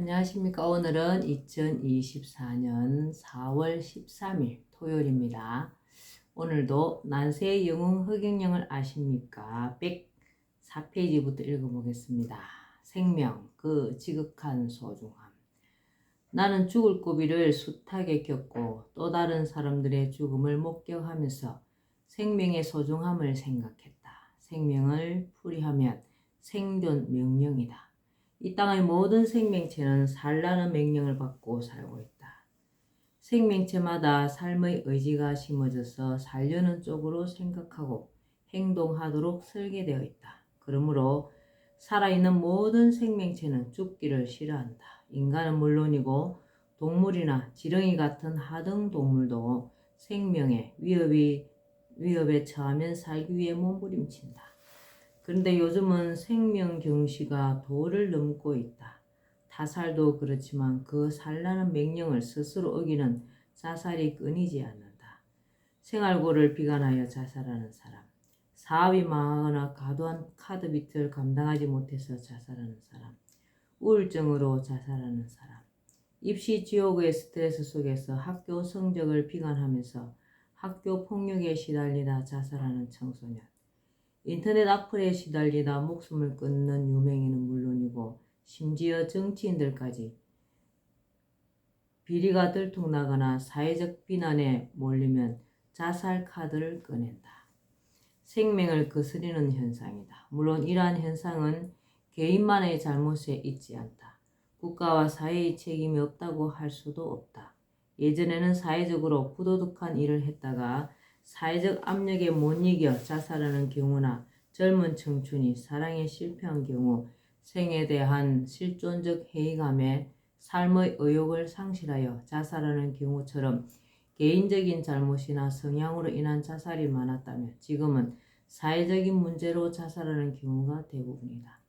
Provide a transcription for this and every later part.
안녕하십니까. 오늘은 2024년 4월 13일 토요일입니다. 오늘도 난세의 영웅 허경영을 아십니까? 104페이지부터 읽어보겠습니다. 생명, 그 지극한 소중함. 나는 죽을 고비를 숱하게 겪고 또 다른 사람들의 죽음을 목격하면서 생명의 소중함을 생각했다. 생명을 풀이하면 생존 명령이다. 이 땅의 모든 생명체는 살라는 명령을 받고 살고 있다. 생명체마다 삶의 의지가 심어져서 살려는 쪽으로 생각하고 행동하도록 설계되어 있다. 그러므로 살아있는 모든 생명체는 죽기를 싫어한다. 인간은 물론이고 동물이나 지렁이 같은 하등 동물도 생명의 위협이 위협에 처하면 살기 위해 몸부림친다. 그런데 요즘은 생명 경시가 도를 넘고 있다. 타살도 그렇지만 그 살라는 명령을 스스로 어기는 자살이 끊이지 않는다. 생활고를 비관하여 자살하는 사람, 사업이 망하거나 과도한 카드 빚을 감당하지 못해서 자살하는 사람, 우울증으로 자살하는 사람, 입시 지옥의 스트레스 속에서 학교 성적을 비관하면서 학교 폭력에 시달리다 자살하는 청소년, 인터넷 악플에 시달리다 목숨을 끊는 유명인은 물론이고 심지어 정치인들까지 비리가 들통나거나 사회적 비난에 몰리면 자살 카드를 꺼낸다. 생명을 거스리는 현상이다. 물론 이러한 현상은 개인만의 잘못에 있지 않다. 국가와 사회의 책임이 없다고 할 수도 없다. 예전에는 사회적으로 부도덕한 일을 했다가 사회적 압력에 못 이겨 자살하는 경우나 젊은 청춘이 사랑에 실패한 경우 생에 대한 실존적 회의감에 삶의 의욕을 상실하여 자살하는 경우처럼 개인적인 잘못이나 성향으로 인한 자살이 많았다면 지금은 사회적인 문제로 자살하는 경우가 대부분이다.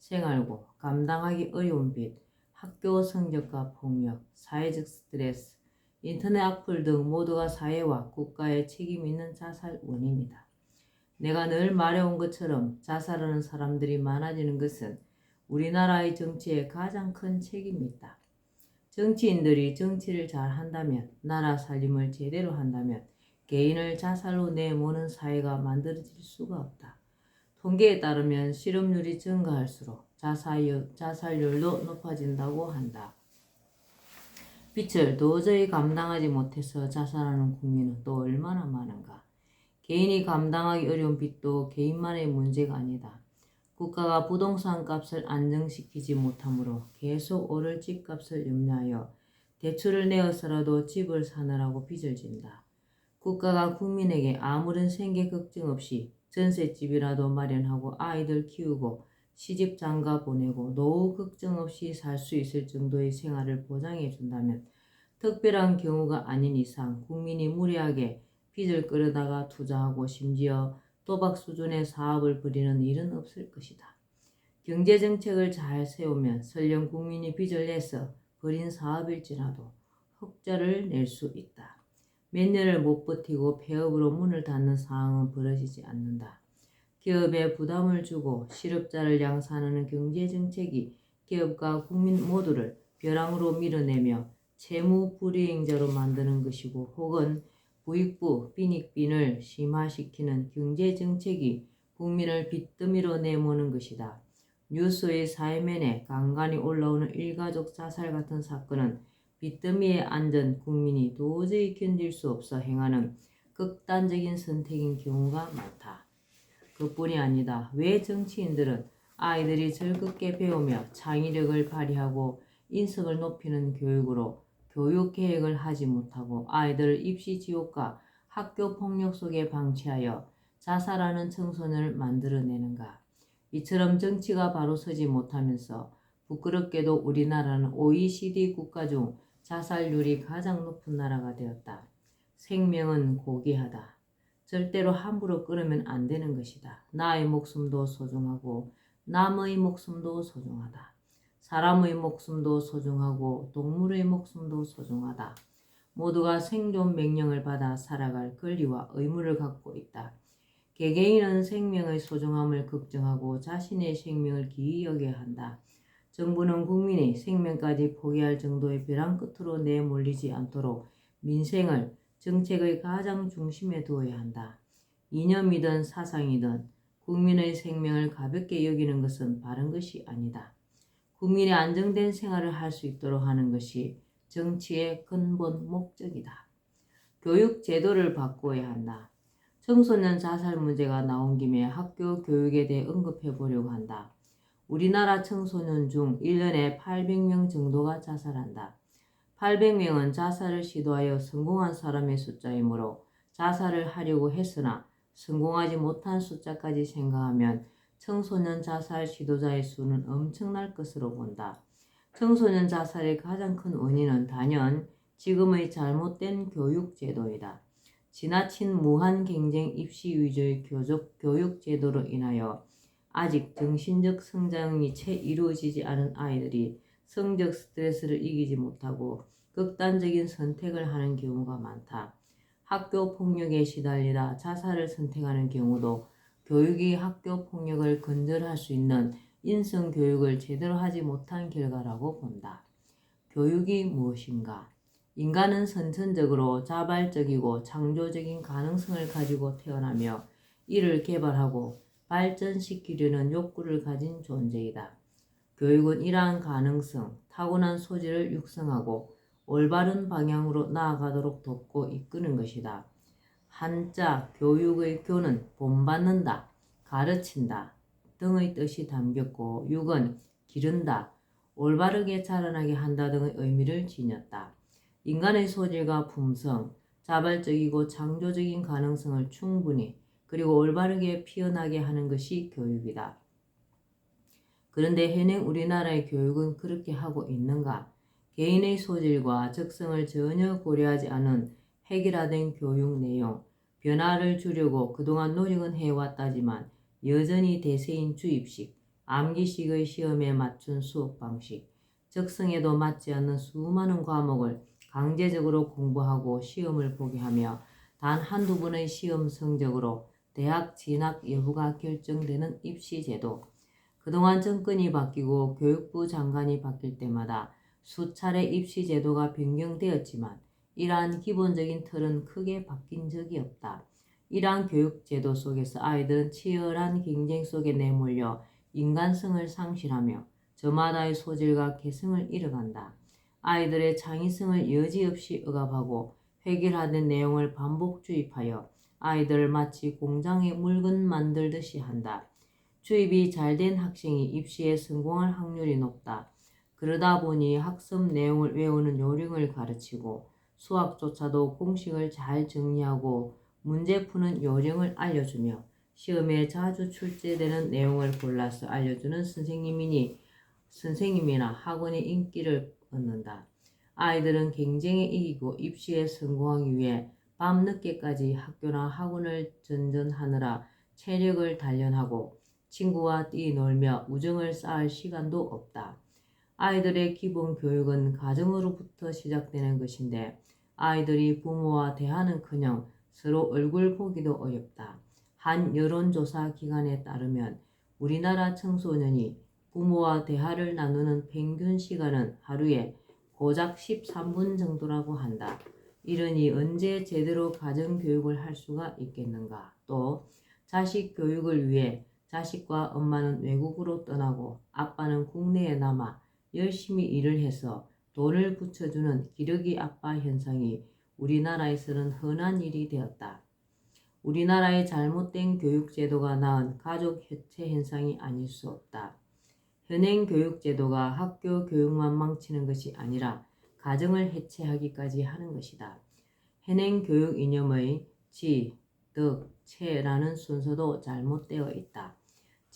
생활고, 감당하기 어려운 빚, 학교 성적과 폭력, 사회적 스트레스, 인터넷 악플 등 모두가 사회와 국가에 책임 있는 자살 원인이다. 내가 늘 말해온 것처럼 자살하는 사람들이 많아지는 것은 우리나라의 정치에 가장 큰 책임이 있다. 정치인들이 정치를 잘 한다면, 나라 살림을 제대로 한다면 개인을 자살로 내모는 사회가 만들어질 수가 없다. 통계에 따르면 실업률이 증가할수록 자살률, 자살률도 높아진다고 한다. 빚을 도저히 감당하지 못해서 자살하는 국민은 또 얼마나 많은가. 개인이 감당하기 어려운 빚도 개인만의 문제가 아니다. 국가가 부동산 값을 안정시키지 못하므로 계속 오를 집값을 염려하여 대출을 내어서라도 집을 사느라고 빚을 진다. 국가가 국민에게 아무런 생계 걱정 없이 전셋집이라도 마련하고 아이들 키우고 시집 장가 보내고 노후 걱정 없이 살 수 있을 정도의 생활을 보장해 준다면 특별한 경우가 아닌 이상 국민이 무리하게 빚을 끌어다가 투자하고 심지어 도박 수준의 사업을 벌이는 일은 없을 것이다. 경제 정책을 잘 세우면 설령 국민이 빚을 내서 벌인 사업일지라도 흑자를 낼 수 있다. 몇 년을 못 버티고 폐업으로 문을 닫는 상황은 벌어지지 않는다. 기업에 부담을 주고 실업자를 양산하는 경제 정책이 기업과 국민 모두를 벼랑으로 밀어내며 채무 불이행자로 만드는 것이고 혹은 부익부 빈익빈을 심화시키는 경제 정책이 국민을 빚더미로 내모는 것이다. 뉴스의 사회면에 간간히 올라오는 일가족 자살 같은 사건은 빚더미에 앉은 국민이 도저히 견딜 수 없어 행하는 극단적인 선택인 경우가 많다. 그뿐이 아니다. 왜 정치인들은 아이들이 즐겁게 배우며 창의력을 발휘하고 인성을 높이는 교육으로 교육 계획을 하지 못하고 아이들을 입시 지옥과 학교 폭력 속에 방치하여 자살하는 청소년을 만들어내는가? 이처럼 정치가 바로 서지 못하면서 부끄럽게도 우리나라는 OECD 국가 중 자살률이 가장 높은 나라가 되었다. 생명은 고귀하다. 절대로 함부로 끊으면 안 되는 것이다. 나의 목숨도 소중하고 남의 목숨도 소중하다. 사람의 목숨도 소중하고 동물의 목숨도 소중하다. 모두가 생존 명령을 받아 살아갈 권리와 의무를 갖고 있다. 개개인은 생명의 소중함을 걱정하고 자신의 생명을 기이 여겨야 한다. 정부는 국민의 생명까지 포기할 정도의 벼랑 끝으로 내몰리지 않도록 민생을 정책의 가장 중심에 두어야 한다. 이념이든 사상이든 국민의 생명을 가볍게 여기는 것은 바른 것이 아니다. 국민이 안정된 생활을 할 수 있도록 하는 것이 정치의 근본 목적이다. 교육 제도를 바꾸어야 한다. 청소년 자살 문제가 나온 김에 학교 교육에 대해 언급해 보려고 한다. 우리나라 청소년 중 1년에 800명 정도가 자살한다. 800명은 자살을 시도하여 성공한 사람의 숫자이므로 자살을 하려고 했으나 성공하지 못한 숫자까지 생각하면 청소년 자살 시도자의 수는 엄청날 것으로 본다. 청소년 자살의 가장 큰 원인은 단연 지금의 잘못된 교육 제도이다. 지나친 무한 경쟁 입시 위주의 교dục, 교육 제도로 인하여 아직 정신적 성장이 채 이루어지지 않은 아이들이 성적 스트레스를 이기지 못하고 극단적인 선택을 하는 경우가 많다. 학교 폭력에 시달리다 자살을 선택하는 경우도 교육이 학교 폭력을 근절할 수 있는 인성 교육을 제대로 하지 못한 결과라고 본다. 교육이 무엇인가? 인간은 선천적으로 자발적이고 창조적인 가능성을 가지고 태어나며 이를 개발하고 발전시키려는 욕구를 가진 존재이다. 교육은 이러한 가능성, 타고난 소질을 육성하고 올바른 방향으로 나아가도록 돕고 이끄는 것이다. 한자 교육의 교는 본받는다, 가르친다 등의 뜻이 담겼고 육은 기른다, 올바르게 자라나게 한다 등의 의미를 지녔다. 인간의 소질과 품성, 자발적이고 창조적인 가능성을 충분히 그리고 올바르게 피어나게 하는 것이 교육이다. 그런데 현행 우리나라의 교육은 그렇게 하고 있는가? 개인의 소질과 적성을 전혀 고려하지 않은 획일화된 교육 내용, 변화를 주려고 그동안 노력은 해왔다지만 여전히 대세인 주입식, 암기식의 시험에 맞춘 수업 방식, 적성에도 맞지 않는 수많은 과목을 강제적으로 공부하고 시험을 보게 하며 단 한두 번의 시험 성적으로 대학 진학 여부가 결정되는 입시 제도. 그동안 정권이 바뀌고 교육부 장관이 바뀔 때마다 수차례 입시 제도가 변경되었지만 이러한 기본적인 틀은 크게 바뀐 적이 없다. 이러한 교육 제도 속에서 아이들은 치열한 경쟁 속에 내몰려 인간성을 상실하며 저마다의 소질과 개성을 잃어간다. 아이들의 창의성을 여지없이 억압하고 획일화된 내용을 반복 주입하여 아이들을 마치 공장에 물건 만들듯이 한다. 주입이 잘 된 학생이 입시에 성공할 확률이 높다. 그러다 보니 학습 내용을 외우는 요령을 가르치고 수학조차도 공식을 잘 정리하고 문제 푸는 요령을 알려주며 시험에 자주 출제되는 내용을 골라서 알려주는 선생님이니 선생님이나 학원의 인기를 얻는다. 아이들은 경쟁에 이기고 입시에 성공하기 위해 밤늦게까지 학교나 학원을 전전하느라 체력을 단련하고 친구와 뛰놀며 우정을 쌓을 시간도 없다. 아이들의 기본 교육은 가정으로부터 시작되는 것인데 아이들이 부모와 대하는커녕 서로 얼굴 보기도 어렵다. 한 여론조사 기관에 따르면 우리나라 청소년이 부모와 대화를 나누는 평균 시간은 하루에 고작 13분 정도라고 한다. 이러니 언제 제대로 가정교육을 할 수가 있겠는가? 또 자식 교육을 위해 자식과 엄마는 외국으로 떠나고 아빠는 국내에 남아 열심히 일을 해서 돈을 붙여주는 기러기 아빠 현상이 우리나라에서는 흔한 일이 되었다. 우리나라의 잘못된 교육제도가 낳은 가족 해체 현상이 아닐 수 없다. 현행 교육제도가 학교 교육만 망치는 것이 아니라 가정을 해체하기까지 하는 것이다. 현행 교육 이념의 지, 득, 체라는 순서도 잘못되어 있다.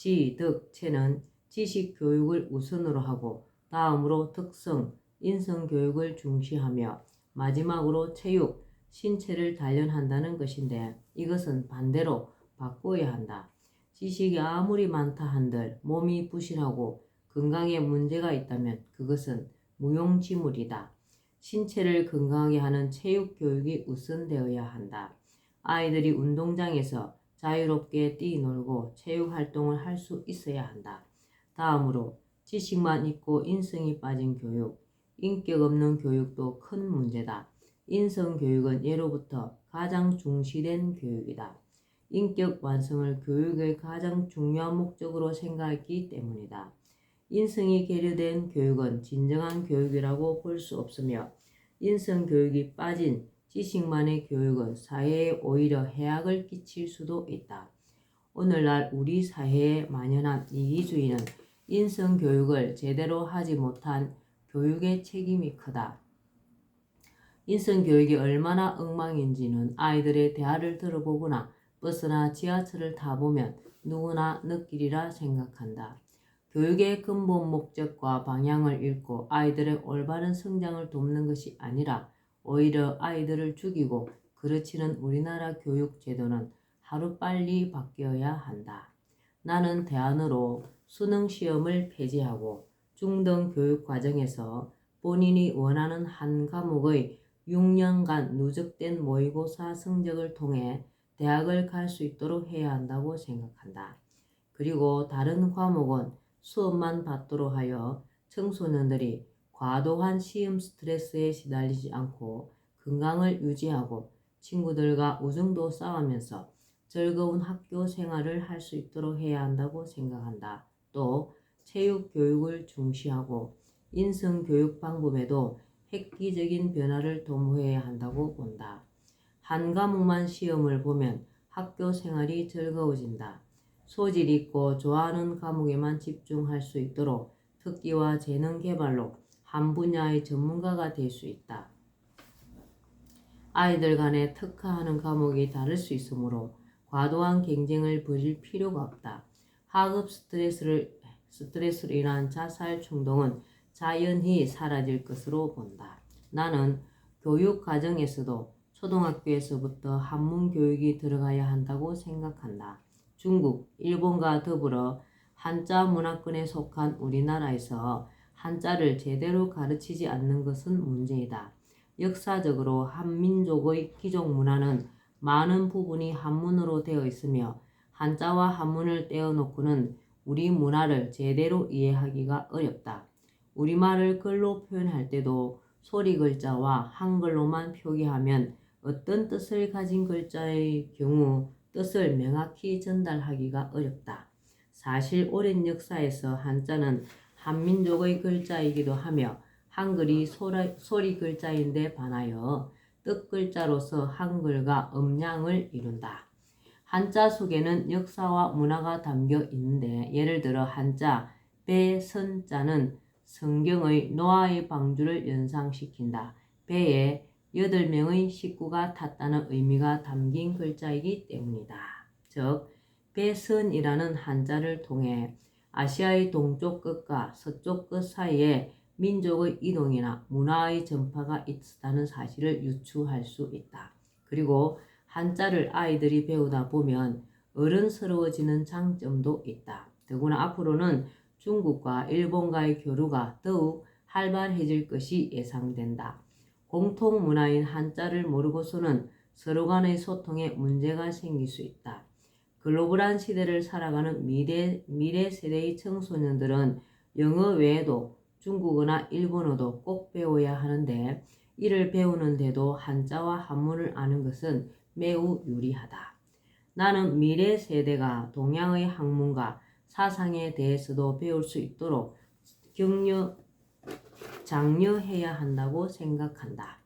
지, 득, 체는 지식 교육을 우선으로 하고 다음으로 특성, 인성 교육을 중시하며 마지막으로 체육, 신체를 단련한다는 것인데 이것은 반대로 바꿔야 한다. 지식이 아무리 많다 한들 몸이 부실하고 건강에 문제가 있다면 그것은 무용지물이다. 신체를 건강하게 하는 체육 교육이 우선되어야 한다. 아이들이 운동장에서 자유롭게 뛰놀고 체육 활동을 할 수 있어야 한다. 다음으로 지식만 있고 인성이 빠진 교육, 인격 없는 교육도 큰 문제다. 인성 교육은 예로부터 가장 중시된 교육이다. 인격 완성을 교육의 가장 중요한 목적으로 생각했기 때문이다. 인성이 계류된 교육은 진정한 교육이라고 볼 수 없으며 인성 교육이 빠진 지식만의 교육은 사회에 오히려 해악을 끼칠 수도 있다. 오늘날 우리 사회에 만연한 이기주의는 인성 교육을 제대로 하지 못한 교육의 책임이 크다. 인성 교육이 얼마나 엉망인지는 아이들의 대화를 들어보거나 버스나 지하철을 타보면 누구나 느끼리라 생각한다. 교육의 근본 목적과 방향을 잃고 아이들의 올바른 성장을 돕는 것이 아니라 오히려 아이들을 죽이고 그르치는 우리나라 교육 제도는 하루빨리 바뀌어야 한다. 나는 대안으로 수능 시험을 폐지하고 중등 교육 과정에서 본인이 원하는 한 과목의 6년간 누적된 모의고사 성적을 통해 대학을 갈 수 있도록 해야 한다고 생각한다. 그리고 다른 과목은 수업만 받도록 하여 청소년들이 과도한 시험 스트레스에 시달리지 않고 건강을 유지하고 친구들과 우정도 쌓으면서 즐거운 학교 생활을 할 수 있도록 해야 한다고 생각한다. 또 체육 교육을 중시하고 인성 교육 방법에도 획기적인 변화를 도모해야 한다고 본다. 한 과목만 시험을 보면 학교 생활이 즐거워진다. 소질 있고 좋아하는 과목에만 집중할 수 있도록 특기와 재능 개발로 한 분야의 전문가가 될 수 있다. 아이들 간에 특화하는 과목이 다를 수 있으므로 과도한 경쟁을 벌일 필요가 없다. 학업 스트레스를 스트레스로 인한 자살 충동은 자연히 사라질 것으로 본다. 나는 교육 과정에서도 초등학교에서부터 한문 교육이 들어가야 한다고 생각한다. 중국, 일본과 더불어 한자 문화권에 속한 우리나라에서 한자를 제대로 가르치지 않는 것은 문제이다. 역사적으로 한민족의 기존 문화는 많은 부분이 한문으로 되어 있으며 한자와 한문을 떼어놓고는 우리 문화를 제대로 이해하기가 어렵다. 우리말을 글로 표현할 때도 소리 글자와 한글로만 표기하면 어떤 뜻을 가진 글자의 경우 뜻을 명확히 전달하기가 어렵다. 사실 오랜 역사에서 한자는 한민족의 글자이기도 하며 한글이 소리, 소리 글자인데 반하여 뜻 글자로서 한글과 음량을 이룬다. 한자 속에는 역사와 문화가 담겨 있는데 예를 들어 한자 배선자는 성경의 노아의 방주를 연상시킨다. 배에 여덟 명의 식구가 탔다는 의미가 담긴 글자이기 때문이다. 즉 배선이라는 한자를 통해 아시아의 동쪽 끝과 서쪽 끝 사이에 민족의 이동이나 문화의 전파가 있다는 사실을 유추할 수 있다. 그리고 한자를 아이들이 배우다 보면 어른스러워지는 장점도 있다. 더구나 앞으로는 중국과 일본과의 교류가 더욱 활발해질 것이 예상된다. 공통 문화인 한자를 모르고서는 서로 간의 소통에 문제가 생길 수 있다. 글로벌한 시대를 살아가는 미래, 미래 세대의 청소년들은 영어 외에도 중국어나 일본어도 꼭 배워야 하는데 이를 배우는데도 한자와 한문을 아는 것은 매우 유리하다. 나는 미래 세대가 동양의 학문과 사상에 대해서도 배울 수 있도록 격려, 장려해야 한다고 생각한다.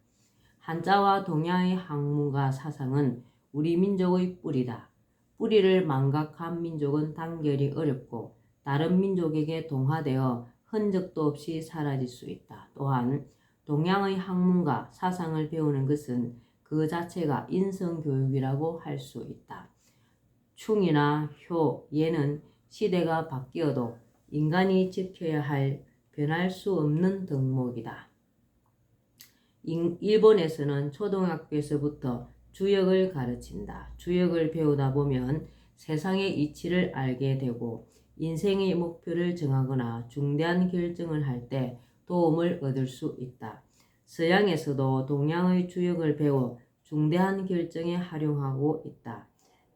한자와 동양의 학문과 사상은 우리 민족의 뿌리다. 뿌리를 망각한 민족은 단결이 어렵고 다른 민족에게 동화되어 흔적도 없이 사라질 수 있다. 또한 동양의 학문과 사상을 배우는 것은 그 자체가 인성교육이라고 할 수 있다. 충이나 효, 예는 시대가 바뀌어도 인간이 지켜야 할 변할 수 없는 덕목이다. 일본에서는 초등학교에서부터 주역을 가르친다. 주역을 배우다 보면 세상의 이치를 알게 되고 인생의 목표를 정하거나 중대한 결정을 할 때 도움을 얻을 수 있다. 서양에서도 동양의 주역을 배워 중대한 결정에 활용하고 있다.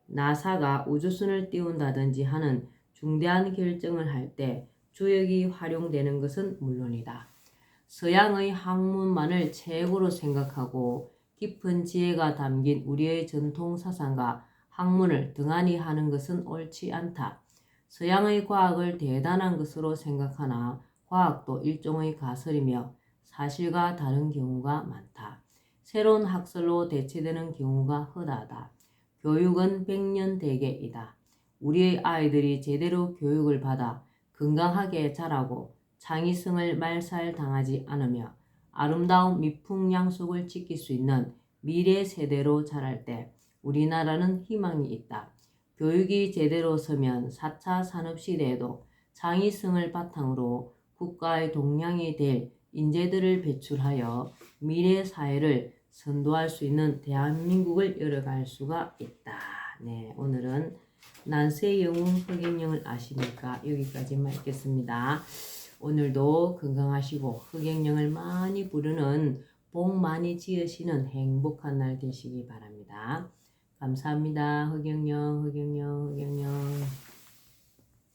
나사가 우주선을 띄운다든지 하는 중대한 결정을 할 때 주역이 활용되는 것은 물론이다. 서양의 학문만을 최고로 생각하고 깊은 지혜가 담긴 우리의 전통 사상과 학문을 등한히 하는 것은 옳지 않다. 서양의 과학을 대단한 것으로 생각하나 과학도 일종의 가설이며 사실과 다른 경우가 많다. 새로운 학설로 대체되는 경우가 허다하다. 교육은 백년대계이다. 우리의 아이들이 제대로 교육을 받아 건강하게 자라고 창의성을 말살당하지 않으며 아름다운 미풍양속을 지킬 수 있는 미래 세대로 자랄 때 우리나라는 희망이 있다. 교육이 제대로 서면 4차 산업 시대에도 창의성을 바탕으로 국가의 동량이 될 인재들을 배출하여 미래 사회를 선도할 수 있는 대한민국을 열어갈 수가 있다. 네, 오늘은 난세 영웅 흑행령을 아시니까 여기까지만 읽겠습니다. 오늘도 건강하시고 흑행령을 많이 부르는 복 많이 지으시는 행복한 날 되시기 바랍니다. 감사합니다. 흑영령, 흑영령, 흑영령.